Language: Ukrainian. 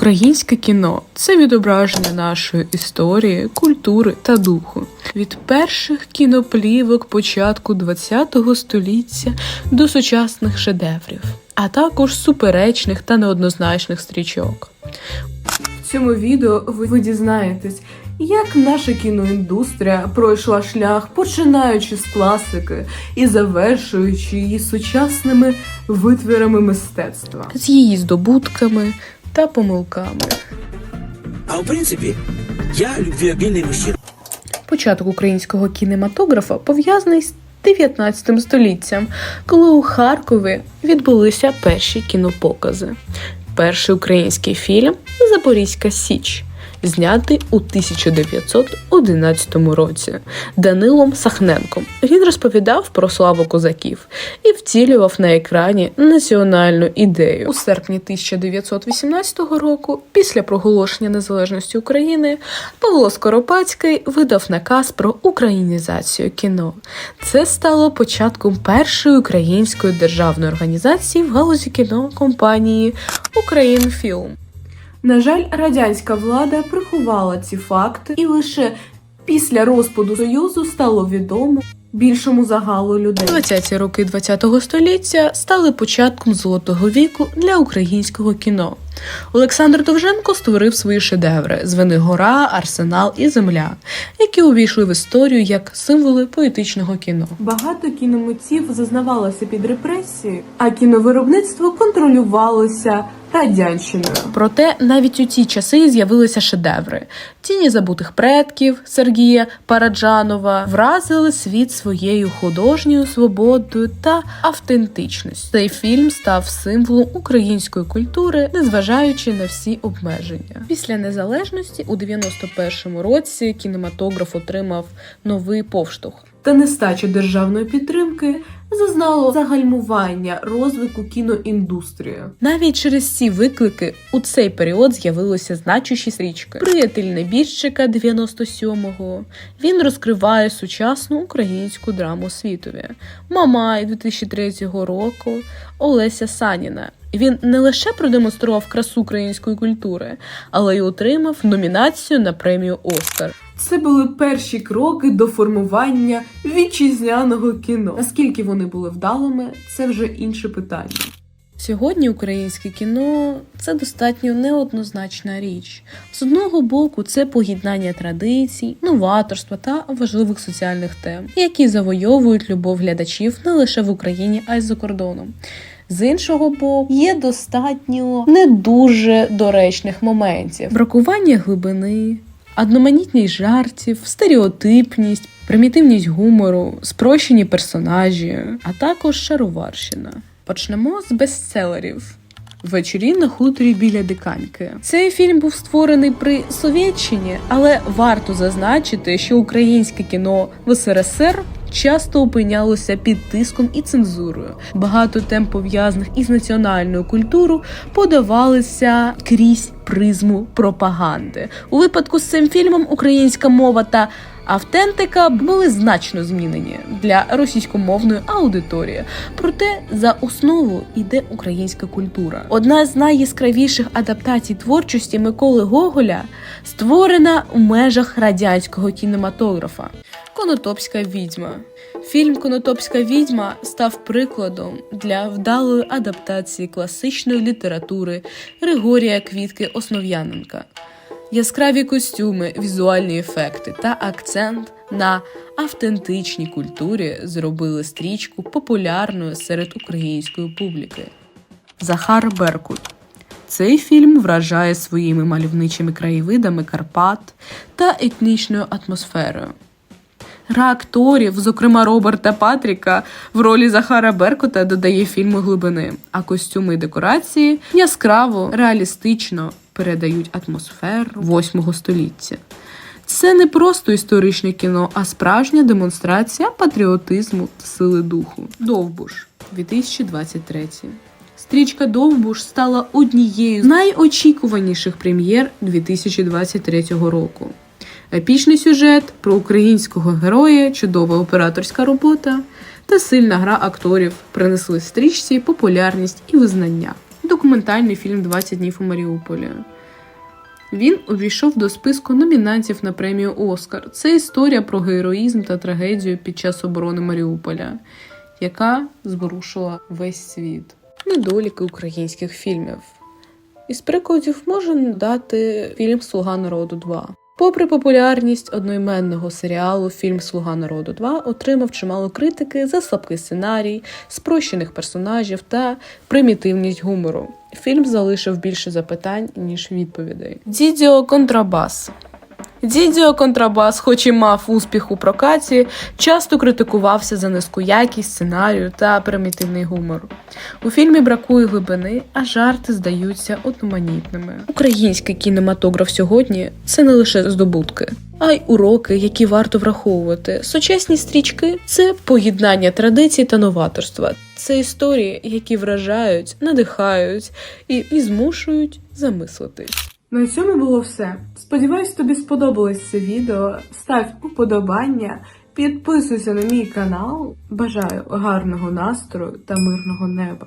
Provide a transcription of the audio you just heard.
Українське кіно це відображення нашої історії, культури та духу. Від перших кіноплівок початку ХХ століття до сучасних шедеврів, а також суперечних та неоднозначних стрічок. В цьому відео ви, дізнаєтесь, як наша кіноіндустрія пройшла шлях, починаючи з класики і завершуючи її сучасними витворами мистецтва з її здобутками та помилками. А в принципі, я любвіобільний мужчина. Початок українського кінематографа пов'язаний з 19 століттям, коли у Харкові відбулися перші кінопокази. Перший український фільм Запорізька Січ, знятий у 1911 році Данилом Сахненком. Він розповідав про славу козаків і втілював на екрані національну ідею. У серпні 1918 року, після проголошення незалежності України, Павло Скоропадський видав наказ про українізацію кіно. Це стало початком першої української державної організації в галузі кіно компанії Українфільм. На жаль, радянська влада приховала ці факти, і лише після розпаду Союзу стало відомо більшому загалу людей. 20-ті роки ХХ століття стали початком золотого віку для українського кіно. Олександр Довженко створив свої шедеври Звени гора, Арсенал і Земля, які увійшли в історію як символи поетичного кіно. Багато кіномитців зазнавалося під репресії, а кіновиробництво контролювалося радянщиною. Проте навіть у ті часи з'явилися шедеври. Тіні забутих предків Сергія Параджанова вразили світ своєю художньою свободою та автентичністю. Цей фільм став символом української культури, незважаючи на всі обмеження. Після незалежності у 91-му році кінематограф отримав новий повштовх. Та нестача державної підтримки зазнало загальмування розвитку кіноіндустрії. Навіть через ці виклики у цей період з'явилися значущі стрічки. Приятель небіжчика 97-го. Він розкриває сучасну українську драму світові. Мамай 2003 року. Олекса Саніна. Він не лише продемонстрував красу української культури, але й отримав номінацію на премію Оскар. Це були перші кроки до формування вітчизняного кіно. Наскільки вони були вдалими, це вже інше питання. Сьогодні українське кіно це достатньо неоднозначна річ. З одного боку, це поєднання традицій, новаторства та важливих соціальних тем, які завойовують любов глядачів не лише в Україні, а й за кордоном. З іншого боку, є достатньо не дуже доречних моментів: бракування глибини, одноманітність жартів, стереотипність, примітивність гумору, спрощені персонажі, а також шароварщина. Почнемо з бестселерів. Вечорі на хуторі біля диканьки. Цей фільм був створений при Совєтщині, але варто зазначити, що українське кіно в СРСР часто опинялося під тиском і цензурою. Багато тем пов'язаних із національною культурою подавалися крізь призму пропаганди. У випадку з цим фільмом українська мова та Автентика були значно змінені для російськомовної аудиторії, проте за основу йде українська культура. Одна з найяскравіших адаптацій творчості Миколи Гоголя створена у межах радянського кінематографа. Конотопська відьма. Фільм Конотопська відьма став прикладом для вдалої адаптації класичної літератури Григорія Квітки Основ'яненка. Яскраві костюми, візуальні ефекти та акцент на автентичній культурі зробили стрічку популярною серед української публіки. Захар Беркут. Цей фільм вражає своїми мальовничими краєвидами Карпат та етнічною атмосферою. Гра акторів, зокрема Роберта Патріка, в ролі Захара Беркута додає фільму глибини, а костюми і декорації яскраво, реалістично передають атмосферу восьмого століття. Це не просто історичне кіно, а справжня демонстрація патріотизму та сили духу. Довбуш 2023 Стрічка Довбуш стала однією з найочікуваніших прем'єр 2023 року. Епічний сюжет про українського героя, чудова операторська робота та сильна гра акторів принесли стрічці популярність і визнання. Документальний фільм «20 днів у Маріуполі. Він увійшов до списку номінантів на премію Оскар. Це історія про героїзм та трагедію під час оборони Маріуполя, яка зворушила весь світ. Недоліки українських фільмів. Із прикладів можна дати фільм Слуга народу 2. Попри популярність одноіменного серіалу, фільм Слуга народу 2 отримав чимало критики за слабкий сценарій, спрощених персонажів та примітивність гумору. Фільм залишив більше запитань, ніж відповідей. Дідіо Контрабас. Дідіо Контрабас, хоч і мав успіх у прокаті, часто критикувався за низьку якість сценарію та примітивний гумор. У фільмі бракує глибини, а жарти здаються одноманітними. Український кінематограф сьогодні це не лише здобутки, а й уроки, які варто враховувати. Сучасні стрічки це поєднання традицій та новаторства. Це історії, які вражають, надихають і, і змушують замислитись. На цьому було все. Сподіваюсь, тобі сподобалось це відео. Став уподобання, підписуйся на мій канал. Бажаю гарного настрою та мирного неба.